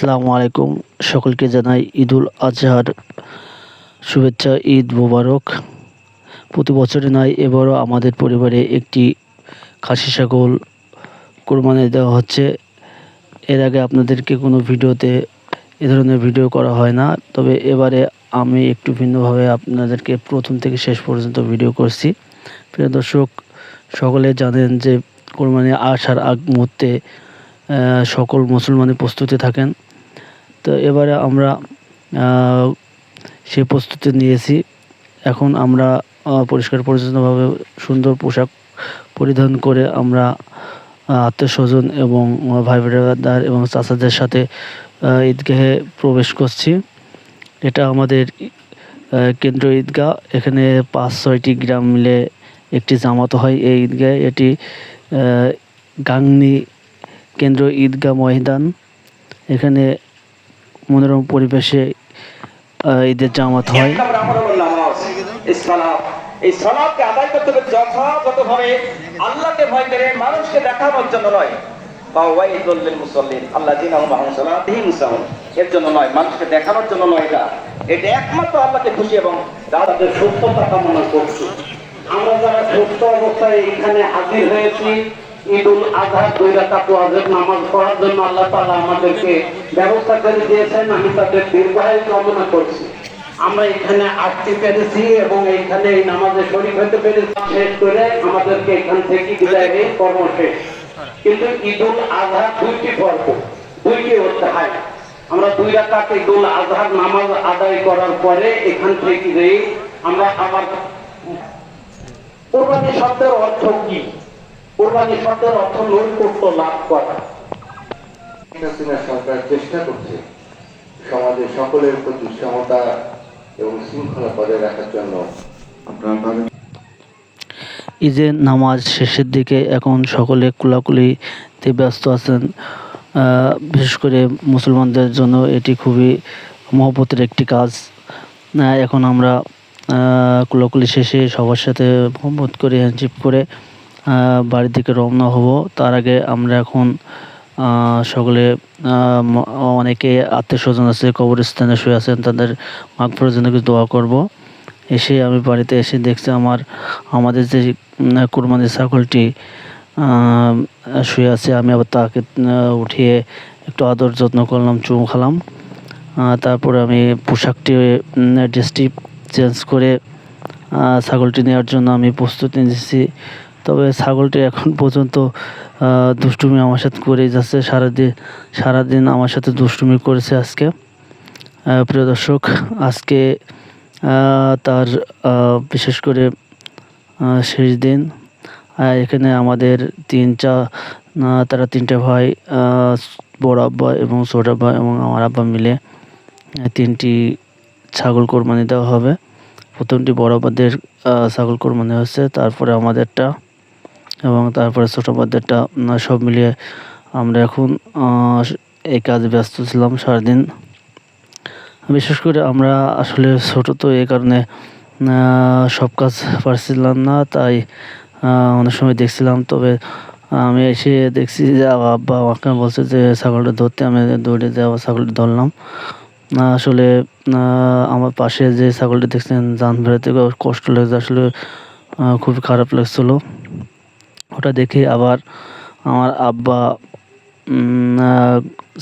আসসালামু আলাইকুম। সকলকে জানাই ঈদুল আজহার শুভেচ্ছা, ঈদ মোবারক। প্রতি বছরে নয়, এবারও আমাদের পরিবারে একটি খাসি ছাগল কোরবানি দেওয়া হচ্ছে। এর আগে আপনাদেরকে কোনো ভিডিওতে এ ধরনের ভিডিও করা হয় না, তবে এবারে আমি একটু ভিন্নভাবে আপনাদেরকে প্রথম থেকে শেষ পর্যন্ত ভিডিও করছি। প্রিয় দর্শক, সকলে জানেন যে কোরবানি আসার আগ মুহূর্তে সকল মুসলমানের প্রস্তুতি থাকেন। তো এবারে আমরা আহ, সে প্রস্তুতি নিয়েছি। এখন আমরা পরিষ্কার পরিচ্ছন্নভাবে সুন্দর পোশাক পরিধান করে আমরা আত্মীয় স্বজন এবং ভাই ব্রাদার এবং চাচাদের সাথে ঈদগাহে প্রবেশ করছি। এটা আমাদের কেন্দ্রীয় ঈদগাহ। এখানে পাঁচ ছয়টি গ্রাম মিলে একটি জামাত হয় এই ঈদগাহে। এটি গাংনী কেন্দ্র ঈদগাহ ময়দান। এখানে মনোরম পরিবেশে ঈদের জামাত হয়। এই আদায় করতে হবে যথাযথভাবে। আল্লাহকে ভয় করে, মানুষকে দেখানোর জন্য নয়। এর জন্য নয়, মানুষকে দেখানোর জন্য নয় এটা। এটা একমাত্র আল্লাহকে খুশি এবং তাদের সুস্থতা কামনা করছি। আমরা যারা সুস্থ অবস্থায় এখানে হাজির হয়েছি ঈদ উল আজহা দুই রাকাত ওয়াজের নামাজ পড়ার জন্য আল্লাহ তাআলা আমাদেরকে ব্যবস্থা করে দিয়েছেন। আমি তাদের দীর্ঘায়ু কামনা করছি। আমরা এখানে আসতে পেরেছি এবং এইখানে এই নামাজে শরীর হতে পেরেছি। শেষ করে আমাদেরকে এখান থেকে বিদায় নিয়ে কর্ম শেষ কিন্তু ঈদ উল আজহা দুইটি পর্ব, দুইটি অধ্যায়। আমরা দুই রাকাত ঈদ উল আজহার নামাজ আদায় করার পরে এখান থেকে আমরা আবার কোরবানি শব্দের অর্থ কি? কোরবানি শব্দের অর্থ নৈকট্য লাভ করা সরকার চেষ্টা করছে সমাজের সকলের প্রতি সমতা এবং শৃঙ্খলা বজায় রাখার জন্য। আপনারা ঈদের নামাজ শেষের দিকে এখন সকলে কুলাকুলিতে ব্যস্ত আছেন। বিশেষ করে মুসলমানদের জন্য এটি খুবই মহব্বতের একটি কাজ। এখন আমরা কুলাকুলি শেষে সবার সাথে মহব্বত করে হ্যান্ডশিপ করে বাড়ির দিকে রওনা হব। তার আগে আমরা এখন সকলে অনেকে আত্মীয় স্বজন আছে, কবরস্থানে শুয়ে আছেন, তাদের মাগফিরাতের জন্য কিছু দোয়া করব। এসে আমি বাড়িতে এসে দেখছি আমার, আমাদের যে কুরবানির ছাগলটি শুয়ে আছে, আমি আবার তাকে উঠিয়ে একটু আদর যত্ন করলাম, চুমু খালাম। তারপরে আমি পোশাকটি ড্রেসটি চেঞ্জ করে ছাগলটি নেওয়ার জন্য আমি প্রস্তুতি নিচ্ছি তবে ছাগলটি এখন পর্যন্ত দুষ্টুমি আমার সাথে করেই যাচ্ছে। সারাদিন সারাদিন আমার সাথে দুষ্টুমি করেছে আজকে। প্রিয় দর্শক, আজকে তার বিশেষ করে শেষ দিন। এখানে আমাদের তিন চা তারা তিনটে ভাই বড় আব্বা এবং ছোট আব্বা এবং আমার আব্বা মিলে তিনটি ছাগল কোরবানি দেওয়া হবে। প্রথমটি বড় আব্বাদের ছাগল কোরবানি হচ্ছে তারপরে আমাদেরটা এবং তারপরে ছোট উম, সব মিলিয়ে আমরা এখন এই কাজে ব্যস্ত ছিলাম সারাদিন। বিশেষ করে আমরা আসলে ছোটো তো এই কারণে সব কাজ পারছিলাম না তাই অনেক সময় দেখছিলাম। তবে আমি এসে দেখছি যে আব্বা আমাকে বলছে যে ছাগলটা ধরতে আমি দৌড়ে যে আবার ছাগলটা ধরলাম। আসলে আমার পাশে যে ছাগলটি দেখছেন জান বেরোতে কষ্ট লাগছে। আসলে খুবই খারাপ লাগছিল। ওটা দেখে আবার আমার আব্বা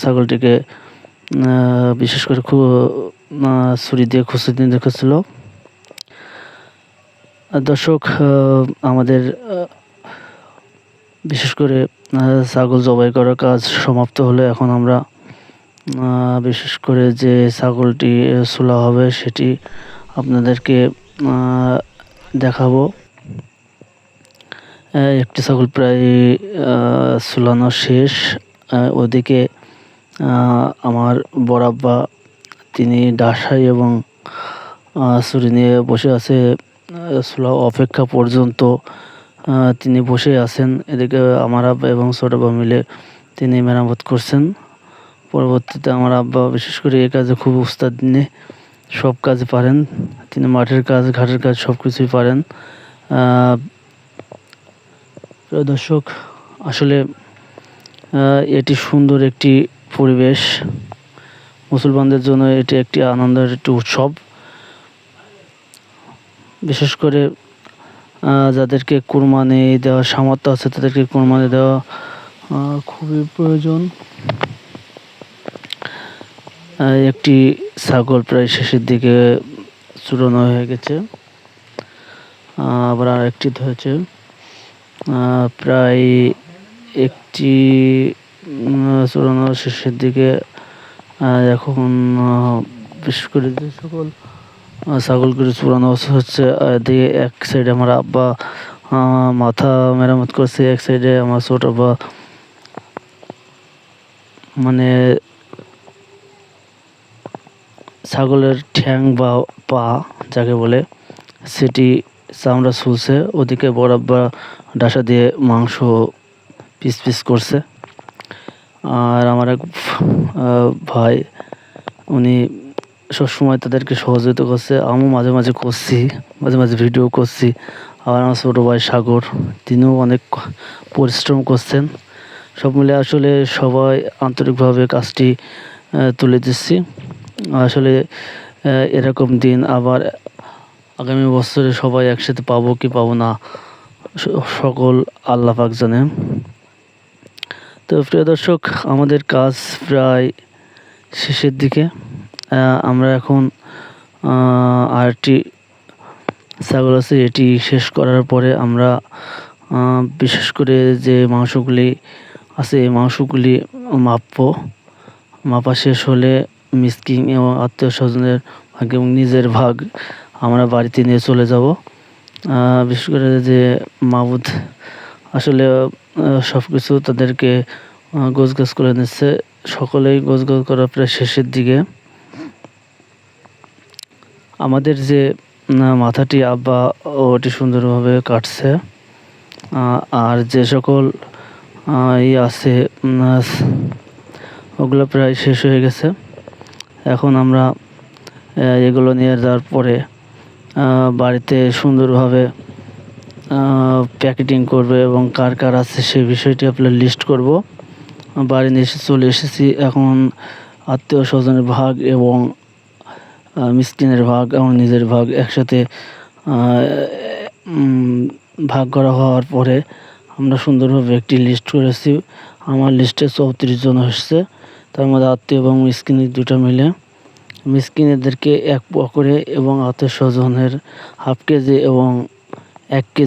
ছাগলটিকে বিশেষ করে খুব ছুরি দিয়ে খুঁচে দিয়ে রেখেছিল। আর দর্শক আমাদের বিশেষ করে ছাগল জবাই করার কাজ সমাপ্ত হলে এখন আমরা বিশেষ করে যে ছাগলটি চুলা হবে সেটি আপনাদেরকে দেখাবো। একটি ছাগল প্রায় আহ, শেষ। ওদিকে আমার বড়াব্বা তিনি ডাসাই এবং ছুরি নিয়ে বসে আছে আহ, অপেক্ষা পর্যন্ত তিনি বসে আছেন। এদিকে আমার আব্বা এবং ছোট আব্বা মিলে তিনি মেরামত করছেন। পরবর্তীতে আমার আব্বা বিশেষ করে এই কাজে খুব উস্তাদ নিয়ে সব কাজ পারেন। তিনি মাঠের কাজ ঘাটের কাজ সব কিছুই পারেন প্রিয় দর্শক আসলে এটি সুন্দর একটি পরিবেশ। মুসলমানদের জন্য এটি একটি আনন্দের একটি উৎসব। বিশেষ করে যাদেরকে কুরবানি দেওয়ার সামর্থ্য আছে তাদেরকে কুরবানি দেওয়া খুবই প্রয়োজন। একটি ছাগল প্রায় শেষের দিকে চূড়ানো হয়ে গেছে। আবার আরেকটি হয়েছে আহ, প্রায় একটি উম, চূড়ানো শেষের দিকে এখন বিশেষ করে যে সকল ছাগলগুলি চূড়ানো হচ্ছে দিয়ে এক সাইডে আমার আব্বা মাথা মেরামত করছে এক সাইডে আমার ছোট আব্বা। মানে ছাগলের ঠ্যাং বা পা যাকে বলে সেটি চামড়া ছুলছে, ওদিকে বড় আব্বা ডাসা দিয়ে মাংস পিস পিস করছে। আর আমার এক ভাই, উনি সবসময় তাদেরকে সহযোগিতা করছে। আমিও মাঝে মাঝে করছি, মাঝে মাঝে ভিডিও করছি। আবার আমার ছোটো ভাই সাগর, তিনিও অনেক পরিশ্রম করছেন। সব মিলে আসলে সবাই আন্তরিকভাবে কাজটি তুলে দিচ্ছি। আসলে এরকম দিন আবার আগামী বছরে সবাই একসাথে পাবো কি পাবো না সকল আল্লাহ পাক জানে তো প্রিয় দর্শক আমাদের কাজ প্রায় শেষের দিকে। আমরা এখন আহ, আরেকটি ছাগল আছে এটি শেষ করার পরে আমরা বিশেষ করে যে মাংসগুলি আছে এই মাংসগুলি মাপবো। মাপা শেষ হলে মিসকিং এবং আত্মীয় স্বজনের ভাগ এবং নিজের ভাগ আমরা বাড়িতে নিয়ে চলে যাব। বিশেষ করে যে মাবুদ আসলে সব কিছু তাদেরকে গোছ গাছ করে নিচ্ছে। সকলেই গোছ গাছ করা প্রায় শেষের দিকে। আমাদের যে মাথাটি আব্বা ওটি সুন্দরভাবে কাটছে। আর যে সকল ই আছে ওগুলো প্রায় শেষ হয়ে গেছে। এখন আমরা এগুলো নিয়ে যাওয়ার পরে বাড়িতে সুন্দরভাবে প্যাকেটিং করবে এবং কার কার আছে সেই বিষয়টি আপনার লিস্ট করব। বাড়ি নিয়ে এসে চলে এসেছি এখন আত্মীয় স্বজনের ভাগ এবং মিসকিনের ভাগ এবং নিজের ভাগ একসাথে ভাগ করা হওয়ার পরে আমরা সুন্দরভাবে একটি লিস্ট করেছি। আমার লিস্টে চৌত্রিশ জন এসছে। তার মধ্যে আত্মীয় এবং মিসকিনের দুটো মিলে মিসকিনেদেরকে এক পোয়া করে এবং আত্মীয় স্বজনের হাফ কেজি এবং এক কেজি